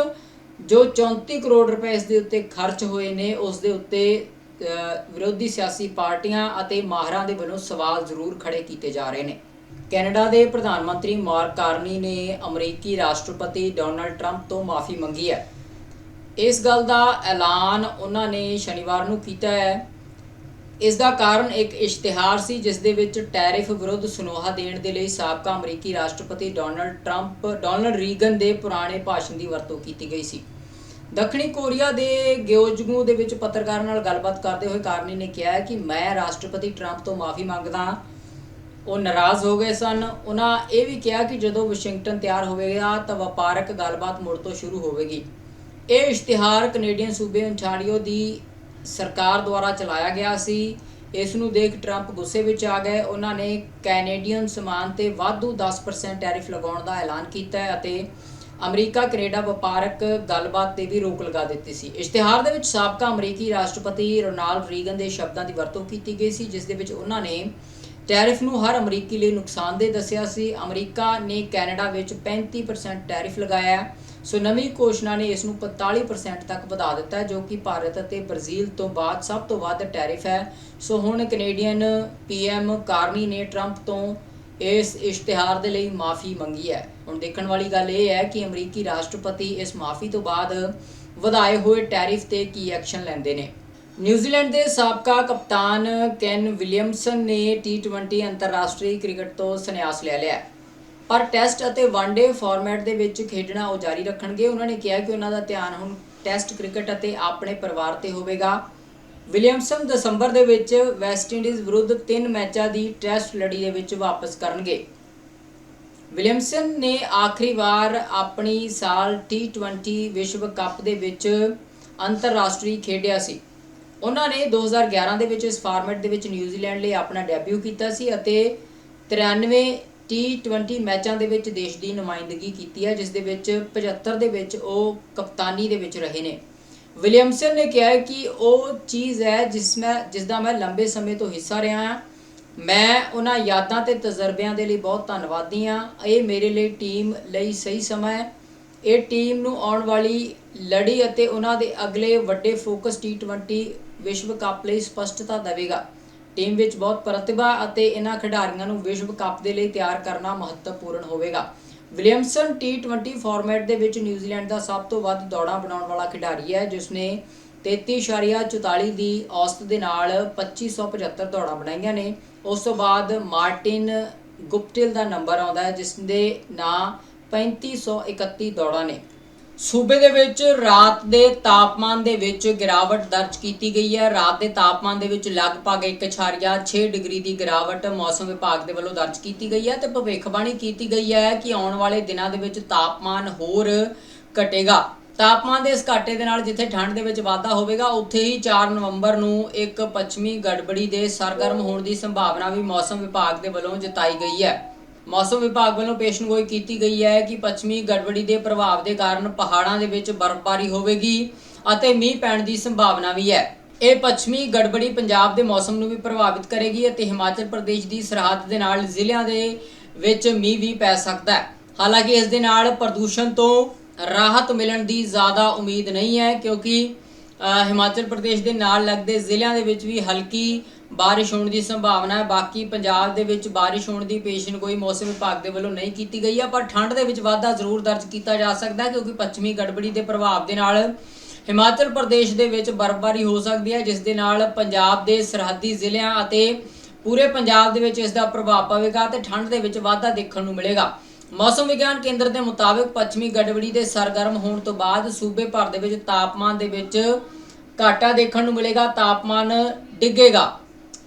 ਜੋ 34 ਕਰੋੜ ਰੁਪਏ ਇਸ ਦੇ ਉੱਤੇ ਖਰਚ ਹੋਏ ਨੇ, ਉਸ ਦੇ ਉੱਤੇ ਵਿਰੋਧੀ ਸਿਆਸੀ ਪਾਰਟੀਆਂ ਅਤੇ ਮਾਹਰਾਂ ਦੇ ਵੱਲੋਂ ਸਵਾਲ ਜ਼ਰੂਰ ਖੜੇ ਕੀਤੇ ਜਾ ਰਹੇ ਨੇ। ਕੈਨੇਡਾ ਦੇ ਪ੍ਰਧਾਨ ਮੰਤਰੀ ਮਾਰਕ ਕਾਰਨੀ ਨੇ ਅਮਰੀਕੀ ਰਾਸ਼ਟਰਪਤੀ ਡੋਨਲਡ ਟਰੰਪ ਤੋਂ ਮਾਫੀ ਮੰਗੀ ਹੈ। ਇਸ ਗੱਲ ਦਾ ਐਲਾਨ ਉਹਨਾਂ ਨੇ ਸ਼ਨੀਵਾਰ ਨੂੰ ਕੀਤਾ ਹੈ। ਇਸ ਦਾ ਕਾਰਨ ਇੱਕ ਇਸ਼ਤਿਹਾਰ ਸੀ, ਜਿਸ ਦੇ ਵਿੱਚ ਟੈਰਿਫ ਵਿਰੁੱਧ ਸੁਨੋਹਾ ਦੇਣ ਦੇ ਲਈ ਸਾਬਕਾ ਅਮਰੀਕੀ ਰਾਸ਼ਟਰਪਤੀ ਡੋਨਲਡ ਟਰੰਪ, ਡੋਨਲਡ ਰੀਗਨ ਦੇ ਪੁਰਾਣੇ ਭਾਸ਼ਣ ਦੀ ਵਰਤੋਂ ਕੀਤੀ ਗਈ ਸੀ। ਦੱਖਣੀ ਕੋਰੀਆ ਦੇ ਗਿਓਜਗੂ ਦੇ ਵਿੱਚ ਪੱਤਰਕਾਰਾਂ ਨਾਲ ਗੱਲਬਾਤ ਕਰਦੇ ਹੋਏ ਕਾਰਨੀ ਨੇ ਕਿਹਾ ਕਿ ਮੈਂ ਰਾਸ਼ਟਰਪਤੀ ਟਰੰਪ ਤੋਂ ਮਾਫੀ ਮੰਗਦਾ ਉਹ ਨਾਰਾਜ਼ ਹੋ ਗਏ ਸਨ। ਉਹਨਾਂ ਇਹ ਵੀ ਕਿਹਾ ਕਿ ਜਦੋਂ ਵਾਸ਼ਿੰਗਟਨ ਤਿਆਰ ਹੋਵੇਗਾ ਤਾਂ ਵਪਾਰਕ ਗੱਲਬਾਤ ਮੁੜ ਤੋਂ ਸ਼ੁਰੂ ਹੋਵੇਗੀ। ਇਹ ਇਸ਼ਤਿਹਾਰ ਕੈਨੇਡੀਅਨ ਸੂਬੇ ontario ਦੀ ਸਰਕਾਰ ਦੁਆਰਾ ਚਲਾਇਆ ਗਿਆ ਸੀ। ਇਸ ਨੂੰ ਦੇਖ ਟਰੰਪ ਗੁੱਸੇ ਵਿੱਚ ਆ ਗਏ। ਉਹਨਾਂ ਨੇ ਕੈਨੇਡੀਅਨ ਸਮਾਨ ਤੇ ਵਾਧੂ 10% ਟੈਰਿਫ ਲਗਾਉਣ ਦਾ ਐਲਾਨ ਕੀਤਾ ਅਤੇ ਅਮਰੀਕਾ, ਕੈਨੇਡਾ ਵਪਾਰਕ ਗੱਲਬਾਤ ਤੇ ਵੀ ਰੋਕ ਲਗਾ ਦਿੱਤੀ ਸੀ। ਇਸ਼ਤਿਹਾਰ ਦੇ ਵਿੱਚ ਸਾਬਕਾ ਅਮਰੀਕੀ ਰਾਸ਼ਟਰਪਤੀ ਰੋਨਾਲਡ ਰੀਗਨ ਦੇ ਸ਼ਬਦਾਂ ਦੀ ਵਰਤੋਂ ਕੀਤੀ ਗਈ ਸੀ, ਜਿਸ ਦੇ ਵਿੱਚ ਉਹਨਾਂ ਨੇ ਟੈਰਿਫ ਨੂੰ ਹਰ ਅਮਰੀਕੀ ਲਈ ਨੁਕਸਾਨਦੇਹ ਦੱਸਿਆ ਸੀ। ਅਮਰੀਕਾ ਨੇ ਕੈਨੇਡਾ ਵਿੱਚ 35% ਟੈਰਿਫ ਲਗਾਇਆ ਸੋ ਨਵੀਂ ਘੋਸ਼ਣਾ ਨੇ ਇਸ ਨੂੰ 45% ਤੱਕ ਵਧਾ ਦਿੱਤਾ ਜੋ ਕਿ ਭਾਰਤ ਅਤੇ ਬ੍ਰਾਜ਼ੀਲ ਤੋਂ ਬਾਅਦ ਸਭ ਤੋਂ ਵੱਧ ਟੈਰਿਫ ਹੈ। ਸੋ ਹੁਣ ਕੈਨੇਡੀਅਨ ਪੀਐਮ ਕਾਰਨੀ ਨੇ ਟਰੰਪ ਤੋਂ ਇਸ ਇਸ਼ਤਿਹਾਰ ਦੇ ਲਈ ਮਾਫੀ ਮੰਗੀ ਹੈ। ਹੁਣ ਦੇਖਣ ਵਾਲੀ ਗੱਲ ਇਹ ਹੈ ਕਿ ਅਮਰੀਕੀ ਰਾਸ਼ਟਰਪਤੀ ਇਸ ਮਾਫੀ ਤੋਂ ਬਾਅਦ ਵਧਾਏ ਹੋਏ ਟੈਰਿਫ ਤੇ ਕੀ ਐਕਸ਼ਨ ਲੈਂਦੇ ਨੇ। ਨਿਊਜ਼ੀਲੈਂਡ ਦੇ ਸਾਬਕਾ ਕਪਤਾਨ ਕੈਨ ਵਿਲੀਅਮਸਨ ਨੇ T20 ਅੰਤਰਰਾਸ਼ਟਰੀ ਕ੍ਰਿਕਟ ਤੋਂ ਸੰਨਿਆਸ ਲੈ ਲਿਆ ਪਰ ਟੈਸਟ ਅਤੇ ਵਨਡੇ ਫਾਰਮੈਟ ਦੇ ਵਿੱਚ ਖੇਡਣਾ ਉਹ ਜਾਰੀ ਰੱਖਣਗੇ। ਉਹਨਾਂ ਨੇ ਕਿਹਾ ਕਿ ਉਹਨਾਂ ਦਾ ਧਿਆਨ ਹੁਣ ਟੈਸਟ ਕ੍ਰਿਕਟ ਅਤੇ ਆਪਣੇ ਪਰਿਵਾਰ ਤੇ ਹੋਵੇਗਾ। ਵਿਲੀਅਮਸਨ ਦਸੰਬਰ ਦੇ ਵਿੱਚ ਵੈਸਟ ਇੰਡੀਜ਼ ਵਿਰੁੱਧ ਤਿੰਨ ਮੈਚਾਂ ਦੀ ਟੈਸਟ ਲੜੀ ਦੇ ਵਿੱਚ ਵਾਪਸ ਕਰਨਗੇ। ਵਿਲੀਅਮਸਨ ਨੇ ਆਖਰੀ ਵਾਰ ਆਪਣੀ ਸਾਲ T20 ਵਿਸ਼ਵ ਕੱਪ ਦੇ ਵਿੱਚ ਅੰਤਰਰਾਸ਼ਟਰੀ ਖੇਡਿਆ ਸੀ। ਉਹਨਾਂ ਨੇ 2011 ਦੇ ਵਿੱਚ ਇਸ ਫਾਰਮੈਟ ਦੇ ਵਿੱਚ ਨਿਊਜ਼ੀਲੈਂਡ ਲਈ ਆਪਣਾ ਡੈਬਿਊ ਕੀਤਾ ਸੀ ਅਤੇ 93 T20 ਮੈਚਾਂ ਦੇ ਵਿੱਚ ਦੇਸ਼ ਦੀ ਨੁਮਾਇੰਦਗੀ ਕੀਤੀ ਹੈ, ਜਿਸ ਦੇ ਵਿੱਚ 75 ਦੇ ਵਿੱਚ ਉਹ ਕਪਤਾਨੀ ਦੇ ਵਿੱਚ ਰਹੇ ਨੇ। ਵਿਲੀਅਮਸਨ ਨੇ ਕਿਹਾ ਕਿ ਉਹ ਚੀਜ਼ ਹੈ ਜਿਸ ਮੈਂ ਜਿਸ ਦਾ ਮੈਂ ਲੰਬੇ ਸਮੇਂ ਤੋਂ ਹਿੱਸਾ ਰਿਹਾ ਹਾਂ। ਮੈਂ ਉਹਨਾਂ ਯਾਦਾਂ ਤੇ ਤਜਰਬਿਆਂ ਦੇ ਲਈ ਬਹੁਤ ਧੰਨਵਾਦੀ ਹਾਂ। ਇਹ ਮੇਰੇ ਲਈ ਟੀਮ ਲਈ ਸਹੀ ਸਮਾਂ ਹੈ। ਇਹ ਟੀਮ ਨੂੰ ਆਉਣ ਵਾਲੀ ਲੜੀ ਅਤੇ ਉਹਨਾਂ ਦੇ ਅਗਲੇ ਵੱਡੇ ਫੋਕਸ T20 ਵਿਸ਼ਵ ਕੱਪ ਲਈ ਸਪਸ਼ਟਤਾ ਦੇਵੇਗਾ। ਟੀਮ ਵਿੱਚ ਬਹੁਤ ਪ੍ਰਤਿਭਾ ਅਤੇ ਇਹਨਾਂ ਖਿਡਾਰੀਆਂ ਨੂੰ ਵਿਸ਼ਵ ਕੱਪ ਦੇ ਲਈ ਤਿਆਰ ਕਰਨਾ ਮਹੱਤਵਪੂਰਨ ਹੋਵੇਗਾ। ਵਿਲੀਅਮਸਨ T20 ਫਾਰਮੈਟ ਦੇ ਵਿੱਚ ਨਿਊਜ਼ੀਲੈਂਡ ਦਾ ਸਭ ਤੋਂ ਵੱਧ ਦੌੜਾਂ ਬਣਾਉਣ ਵਾਲਾ ਖਿਡਾਰੀ ਹੈ ਜਿਸ ਨੇ 33.44 ਦੀ ਔਸਤ ਦੇ ਨਾਲ 2575 ਦੌੜਾਂ ਬਣਾਈਆਂ ਨੇ। ਉਸ ਤੋਂ ਬਾਅਦ ਮਾਰਟਿਨ ਗੁਪਟਿਲ ਦਾ ਨੰਬਰ ਆਉਂਦਾ ਹੈ ਜਿਸ ਦੇ ਨਾਂ 3531 ਦੌੜਾਂ ਨੇ। ਸੂਬੇ ਦੇ ਵਿੱਚ ਰਾਤ ਦੇ ਤਾਪਮਾਨ ਦੇ ਵਿੱਚ ਗਿਰਾਵਟ ਦਰਜ ਕੀਤੀ ਗਈ ਹੈ। ਰਾਤ ਦੇ ਤਾਪਮਾਨ ਦੇ ਵਿੱਚ ਲਗਭਗ 1.6 ਡਿਗਰੀ ਦੀ ਗਿਰਾਵਟ ਮੌਸਮ ਵਿਭਾਗ ਦੇ ਵੱਲੋਂ ਦਰਜ ਕੀਤੀ ਗਈ ਹੈ ਤੇ ਭਵਿੱਖਬਾਣੀ ਕੀਤੀ ਗਈ ਹੈ ਕਿ ਆਉਣ ਵਾਲੇ ਦਿਨਾਂ ਦੇ ਵਿੱਚ ਤਾਪਮਾਨ ਹੋਰ ਘਟੇਗਾ। ਤਾਪਮਾਨ ਦੇ ਇਸ ਘਾਟੇ ਦੇ ਨਾਲ ਜਿੱਥੇ ਠੰਡ ਦੇ ਵਿੱਚ ਵਾਧਾ ਹੋਵੇਗਾ, ਉੱਥੇ ਹੀ 4 ਨਵੰਬਰ ਨੂੰ ਇੱਕ ਪੱਛਮੀ ਗੜਬੜੀ ਦੇ ਸਰਗਰਮ ਹੋਣ ਦੀ ਸੰਭਾਵਨਾ ਵੀ ਮੌਸਮ ਵਿਭਾਗ ਦੇ ਵੱਲੋਂ ਜਤਾਈ ਗਈ ਹੈ। ਮੌਸਮ ਵਿਭਾਗ ਵੱਲੋਂ ਪੇਸ਼ਨਗੋਈ ਕੀਤੀ ਗਈ ਹੈ ਕਿ ਪੱਛਮੀ ਗੜਬੜੀ ਦੇ ਪ੍ਰਭਾਵ ਦੇ ਕਾਰਨ ਪਹਾੜਾਂ ਦੇ ਵਿੱਚ ਬਰਫ਼ਬਾਰੀ ਹੋਵੇਗੀ ਅਤੇ ਮੀਂਹ ਪੈਣ ਦੀ ਸੰਭਾਵਨਾ ਵੀ ਹੈ। ਇਹ ਪੱਛਮੀ ਗੜਬੜੀ ਪੰਜਾਬ ਦੇ ਮੌਸਮ ਨੂੰ ਵੀ ਪ੍ਰਭਾਵਿਤ ਕਰੇਗੀ ਅਤੇ ਹਿਮਾਚਲ ਪ੍ਰਦੇਸ਼ ਦੀ ਸਰਹੱਦ ਦੇ ਨਾਲ ਜ਼ਿਲ੍ਹਿਆਂ ਦੇ ਵਿੱਚ ਮੀਂਹ ਵੀ ਪੈ ਸਕਦਾ ਹੈ। ਹਾਲਾਂਕਿ ਇਸ ਦੇ ਨਾਲ ਪ੍ਰਦੂਸ਼ਣ ਤੋਂ ਰਾਹਤ ਮਿਲਣ ਦੀ ਜ਼ਿਆਦਾ ਉਮੀਦ ਨਹੀਂ ਹੈ ਕਿਉਂਕਿ ਹਿਮਾਚਲ ਪ੍ਰਦੇਸ਼ ਦੇ ਨਾਲ ਲੱਗਦੇ ਜ਼ਿਲ੍ਹਿਆਂ ਦੇ ਵਿੱਚ ਵੀ ਹਲਕੀ ਬਾਰਿਸ਼ ਹੋਣ ਦੀ ਸੰਭਾਵਨਾ ਹੈ। ਬਾਕੀ ਪੰਜਾਬ ਦੇ ਵਿੱਚ ਬਾਰਿਸ਼ ਹੋਣ ਦੀ ਪੇਸ਼ਨਗੋਈ ਮੌਸਮ ਵਿਭਾਗ ਦੇ ਵੱਲੋਂ ਨਹੀਂ ਕੀਤੀ ਗਈ ਹੈ ਪਰ ਠੰਡ ਦੇ ਵਿੱਚ ਵਾਧਾ ਜ਼ਰੂਰ ਦਰਜ ਕੀਤਾ ਜਾ ਸਕਦਾ ਹੈ, ਕਿਉਂਕਿ ਪੱਛਮੀ ਗੜਬੜੀ ਦੇ ਪ੍ਰਭਾਵ ਦੇ ਨਾਲ ਹਿਮਾਚਲ ਪ੍ਰਦੇਸ਼ ਦੇ ਵਿੱਚ ਬਰਫ਼ਬਾਰੀ ਹੋ ਸਕਦੀ ਹੈ, ਜਿਸ ਦੇ ਨਾਲ ਪੰਜਾਬ ਦੇ ਸਰਹੱਦੀ ਜ਼ਿਲ੍ਹਿਆਂ ਅਤੇ ਪੂਰੇ ਪੰਜਾਬ ਦੇ ਵਿੱਚ ਇਸ ਦਾ ਪ੍ਰਭਾਵ ਪਵੇਗਾ ਤੇ ਠੰਡ ਦੇ ਵਿੱਚ ਵਾਧਾ ਦੇਖਣ ਨੂੰ ਮਿਲੇਗਾ। ਮੌਸਮ ਵਿਗਿਆਨ ਕੇਂਦਰ ਦੇ ਮੁਤਾਬਕ ਪੱਛਮੀ ਗੜਬੜੀ ਦੇ ਸਰਗਰਮ ਹੋਣ ਤੋਂ ਬਾਅਦ ਸੂਬੇ ਭਰ ਦੇ ਵਿੱਚ ਤਾਪਮਾਨ ਦੇ ਵਿੱਚ ਘਾਟਾ ਦੇਖਣ ਨੂੰ ਮਿਲੇਗਾ, ਤਾਪਮਾਨ ਡਿੱਗੇਗਾ।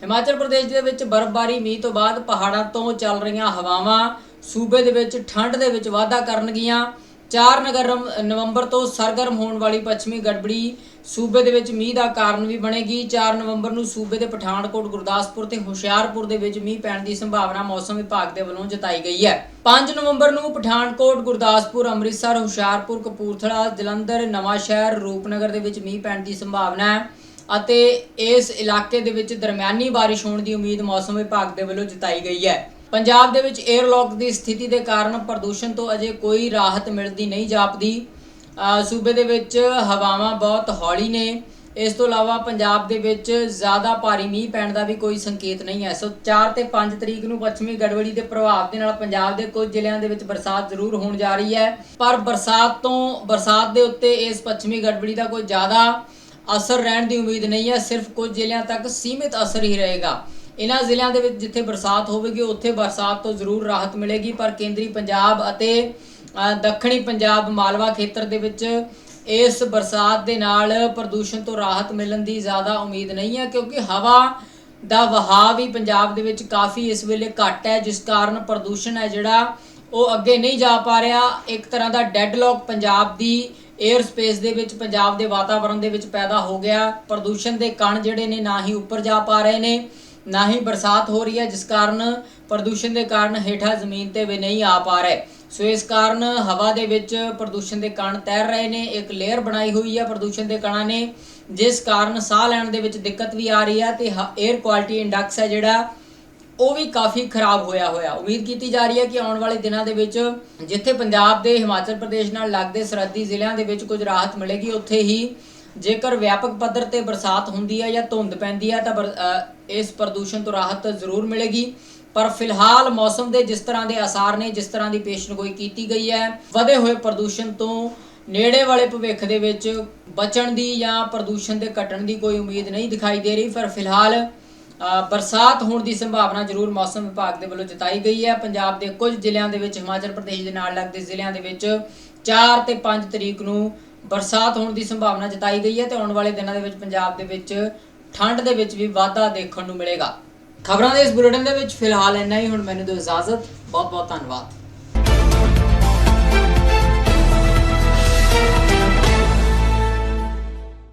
ਹਿਮਾਚਲ ਪ੍ਰਦੇਸ਼ ਦੇ ਵਿੱਚ ਬਰਫ਼ਬਾਰੀ, ਮੀਂਹ ਤੋਂ ਬਾਅਦ ਪਹਾੜਾਂ ਤੋਂ ਚੱਲ ਰਹੀਆਂ ਹਵਾਵਾਂ ਸੂਬੇ ਦੇ ਵਿੱਚ ਠੰਡ ਦੇ ਵਿੱਚ ਵਾਧਾ ਕਰਨਗੀਆਂ। 4 ਨਗਰ ਨਵੰਬਰ ਤੋਂ ਸਰਗਰਮ ਹੋਣ ਵਾਲੀ ਪੱਛਮੀ ਗੜਬੜੀ ਸੂਬੇ ਦੇ ਵਿੱਚ ਮੀਂਹ ਦਾ ਕਾਰਨ ਵੀ ਬਣੇਗੀ। 4 ਨਵੰਬਰ ਨੂੰ ਸੂਬੇ ਦੇ ਪਠਾਨਕੋਟ, ਗੁਰਦਾਸਪੁਰ ਤੇ ਹੁਸ਼ਿਆਰਪੁਰ ਦੇ ਵਿੱਚ ਮੀਂਹ ਪੈਣ ਦੀ ਸੰਭਾਵਨਾ ਮੌਸਮ ਵਿਭਾਗ ਦੇ ਵੱਲੋਂ ਜਤਾਈ ਗਈ ਹੈ। 5 ਨਵੰਬਰ ਨੂੰ ਪਠਾਨਕੋਟ, ਗੁਰਦਾਸਪੁਰ, ਅੰਮ੍ਰਿਤਸਰ, ਹੁਸ਼ਿਆਰਪੁਰ, ਕਪੂਰਥਲਾ, ਜਲੰਧਰ, ਨਵਾਂਸ਼ਹਿਰ, ਰੂਪਨਗਰ ਦੇ ਵਿੱਚ ਮੀਂਹ ਪੈਣ ਦੀ ਸੰਭਾਵਨਾ ਹੈ। ਅਤੇ ਇਸ ਇਲਾਕੇ ਦੇ ਵਿੱਚ ਦਰਮਿਆਨੀ ਬਾਰਿਸ਼ ਹੋਣ ਦੀ ਉਮੀਦ ਮੌਸਮ ਵਿਭਾਗ ਦੇ ਵੱਲੋਂ ਜਤਾਈ ਗਈ ਹੈ। ਪੰਜਾਬ ਦੇ ਵਿੱਚ 에ਅਰਲੌਕ ਦੀ ਸਥਿਤੀ ਦੇ ਕਾਰਨ ਪ੍ਰਦੂਸ਼ਣ ਤੋਂ ਅਜੇ ਕੋਈ ਰਾਹਤ ਮਿਲਦੀ ਨਹੀਂ ਜਾਪਦੀ। ਸੂਬੇ ਦੇ ਵਿੱਚ ਹਵਾਵਾਂ ਬਹੁਤ ਹੌਲੀ ਨੇ। ਇਸ ਤੋਂ ਇਲਾਵਾ ਪੰਜਾਬ ਦੇ ਵਿੱਚ ਜ਼ਿਆਦਾ ਭਾਰੀ ਮੀਂਹ ਪੈਣ ਦਾ ਵੀ ਕੋਈ ਸੰਕੇਤ ਨਹੀਂ ਹੈ। ਸੋ 4 ਤੇ 5 ਤਰੀਕ ਨੂੰ ਪੱਛਮੀ ਗੜਬੜੀ ਦੇ ਪ੍ਰਭਾਵ ਦੇ ਨਾਲ ਪੰਜਾਬ ਦੇ ਕੁਝ ਜ਼ਿਲ੍ਹਿਆਂ ਦੇ ਵਿੱਚ ਬਰਸਾਤ ਜ਼ਰੂਰ ਹੋਣ ਜਾ ਰਹੀ ਹੈ। ਪਰ ਬਰਸਾਤ ਤੋਂ, ਬਰਸਾਤ ਦੇ ਉੱਤੇ ਇਸ ਪੱਛਮੀ ਗੜਬੜੀ ਦਾ ਕੋਈ ਜ਼ਿਆਦਾ ਅਸਰ ਰਹਿਣ ਦੀ ਉਮੀਦ ਨਹੀਂ ਹੈ, ਸਿਰਫ ਕੁਝ ਜ਼ਿਲ੍ਹਿਆਂ ਤੱਕ ਸੀਮਿਤ ਅਸਰ ਹੀ ਰਹੇਗਾ। ਇਹਨਾਂ ਜ਼ਿਲ੍ਹਿਆਂ ਦੇ ਵਿੱਚ ਜਿੱਥੇ ਬਰਸਾਤ ਹੋਵੇਗੀ, ਉੱਥੇ ਬਰਸਾਤ ਤੋਂ ਜ਼ਰੂਰ ਰਾਹਤ ਮਿਲੇਗੀ, ਪਰ ਕੇਂਦਰੀ ਪੰਜਾਬ ਅਤੇ ਦੱਖਣੀ ਪੰਜਾਬ ਮਾਲਵਾ ਖੇਤਰ ਦੇ ਵਿੱਚ ਇਸ ਬਰਸਾਤ ਦੇ ਨਾਲ ਪ੍ਰਦੂਸ਼ਣ ਤੋਂ ਰਾਹਤ ਮਿਲਣ ਦੀ ਜ਼ਿਆਦਾ ਉਮੀਦ ਨਹੀਂ ਹੈ, ਕਿਉਂਕਿ ਹਵਾ ਦਾ ਵਹਾਅ ਵੀ ਪੰਜਾਬ ਦੇ ਵਿੱਚ ਕਾਫੀ ਇਸ ਵੇਲੇ ਘੱਟ ਹੈ, ਜਿਸ ਕਾਰਨ ਪ੍ਰਦੂਸ਼ਣ ਹੈ ਜਿਹੜਾ ਉਹ ਅੱਗੇ ਨਹੀਂ ਜਾ ਪਾ ਰਿਹਾ। ਇੱਕ ਤਰ੍ਹਾਂ ਦਾ ਡੈਡਲੌਕ ਪੰਜਾਬ ਦੀ 에ਅਰ ਸਪੇਸ ਦੇ ਵਿੱਚ, ਪੰਜਾਬ ਦੇ ਵਾਤਾਵਰਣ ਦੇ ਵਿੱਚ ਪੈਦਾ ਹੋ ਗਿਆ। ਪ੍ਰਦੂਸ਼ਣ ਦੇ ਕਣ ਜਿਹੜੇ ਨੇ, ਨਾ ਹੀ ਉੱਪਰ ਜਾ ਪਾ ਰਹੇ ਨੇ, ਨਾ ਹੀ ਬਰਸਾਤ ਹੋ ਰਹੀ ਹੈ, ਜਿਸ ਕਾਰਨ ਪ੍ਰਦੂਸ਼ਣ ਦੇ ਕਾਰਨ ਹੇਠਾਂ ਜ਼ਮੀਨ ਤੇ ਵੀ ਨਹੀਂ ਆ ਪਾ ਰਹੇ। ਸੋ ਇਸ ਕਾਰਨ ਹਵਾ ਦੇ ਵਿੱਚ ਪ੍ਰਦੂਸ਼ਣ ਦੇ ਕਣ ਤੈਰ ਰਹੇ ਨੇ, ਇੱਕ ਲੇਅਰ ਬਣਾਈ ਹੋਈ ਹੈ ਪ੍ਰਦੂਸ਼ਣ ਦੇ ਕਣਾਂ ਨੇ, ਜਿਸ ਕਾਰਨ ਸਾਹ ਲੈਣ ਦੇ ਵਿੱਚ ਦਿੱਕਤ ਵੀ ਆ ਰਹੀ ਹੈ ਤੇ 에ਅਰ ਕੁਆਲਿਟੀ ਇੰਡੈਕਸ ਹੈ ਜਿਹੜਾ ਉਹ ਵੀ ਕਾਫੀ ਖਰਾਬ ਹੋਇਆ ਹੋਇਆ। ਉਮੀਦ ਕੀਤੀ ਜਾ ਰਹੀ ਹੈ ਕਿ ਆਉਣ ਵਾਲੇ ਦਿਨਾਂ ਦੇ ਵਿੱਚ ਜਿੱਥੇ ਪੰਜਾਬ ਦੇ ਹਿਮਾਚਲ ਪ੍ਰਦੇਸ਼ ਨਾਲ ਲੱਗਦੇ ਸਰਹੱਦੀ ਜ਼ਿਲ੍ਹਿਆਂ ਦੇ ਵਿੱਚ ਕੁਝ ਰਾਹਤ ਮਿਲੇਗੀ, ਉੱਥੇ ਹੀ ਜੇਕਰ ਵਿਆਪਕ ਪੱਧਰ ਤੇ ਬਰਸਾਤ ਹੁੰਦੀ ਹੈ ਜਾਂ ਧੁੰਦ ਪੈਂਦੀ ਹੈ ਤਾਂ ਇਸ ਪ੍ਰਦੂਸ਼ਣ ਤੋਂ ਰਾਹਤ ਜ਼ਰੂਰ ਮਿਲੇਗੀ। ਪਰ ਫਿਲਹਾਲ ਮੌਸਮ ਦੇ ਜਿਸ ਤਰ੍ਹਾਂ ਦੇ ਅਸਾਰ ਨੇ, ਜਿਸ ਤਰ੍ਹਾਂ ਦੀ ਪੇਸ਼ਨਗੋਈ ਕੀਤੀ ਗਈ ਹੈ, ਵਧੇ ਹੋਏ ਪ੍ਰਦੂਸ਼ਣ ਤੋਂ ਨੇੜੇ ਵਾਲੇ ਭਵਿੱਖ ਦੇ ਵਿੱਚ ਬਚਣ ਦੀ ਜਾਂ ਪ੍ਰਦੂਸ਼ਣ ਦੇ ਘਟਣ ਦੀ ਕੋਈ ਉਮੀਦ ਨਹੀਂ ਦਿਖਾਈ ਦੇ ਰਹੀ। ਪਰ ਫਿਲਹਾਲ ਬਰਸਾਤ ਹੋਣ ਦੀ ਸੰਭਾਵਨਾ ਜ਼ਰੂਰ ਮੌਸਮ ਵਿਭਾਗ ਦੇ ਵੱਲੋਂ ਜਤਾਈ ਗਈ ਹੈ। ਪੰਜਾਬ ਦੇ ਕੁਝ ਜ਼ਿਲ੍ਹਿਆਂ ਦੇ ਵਿੱਚ, ਹਿਮਾਚਲ ਪ੍ਰਦੇਸ਼ ਦੇ ਨਾਲ ਲੱਗਦੇ ਜ਼ਿਲ੍ਹਿਆਂ ਦੇ ਵਿੱਚ 4 ਤੇ 5 ਤਰੀਕ ਨੂੰ ਬਰਸਾਤ ਹੋਣ ਦੀ ਸੰਭਾਵਨਾ ਜਤਾਈ ਗਈ ਹੈ ਤੇ ਆਉਣ ਵਾਲੇ ਦਿਨਾਂ ਦੇ ਵਿੱਚ ਪੰਜਾਬ ਦੇ ਵਿੱਚ ਠੰਡ ਦੇ ਵਿੱਚ ਵੀ ਵਾਧਾ ਦੇਖਣ ਨੂੰ ਮਿਲੇਗਾ। ਖਬਰਾਂ ਦੇ ਇਸ ਬੁਲੇਟਿਨ ਦੇ ਵਿੱਚ ਫਿਲਹਾਲ ਇੰਨਾ ਹੀ। ਹੁਣ ਮੈਨੂੰ ਦਿਓ ਇਜਾਜ਼ਤ। ਬਹੁਤ ਬਹੁਤ ਧੰਨਵਾਦ।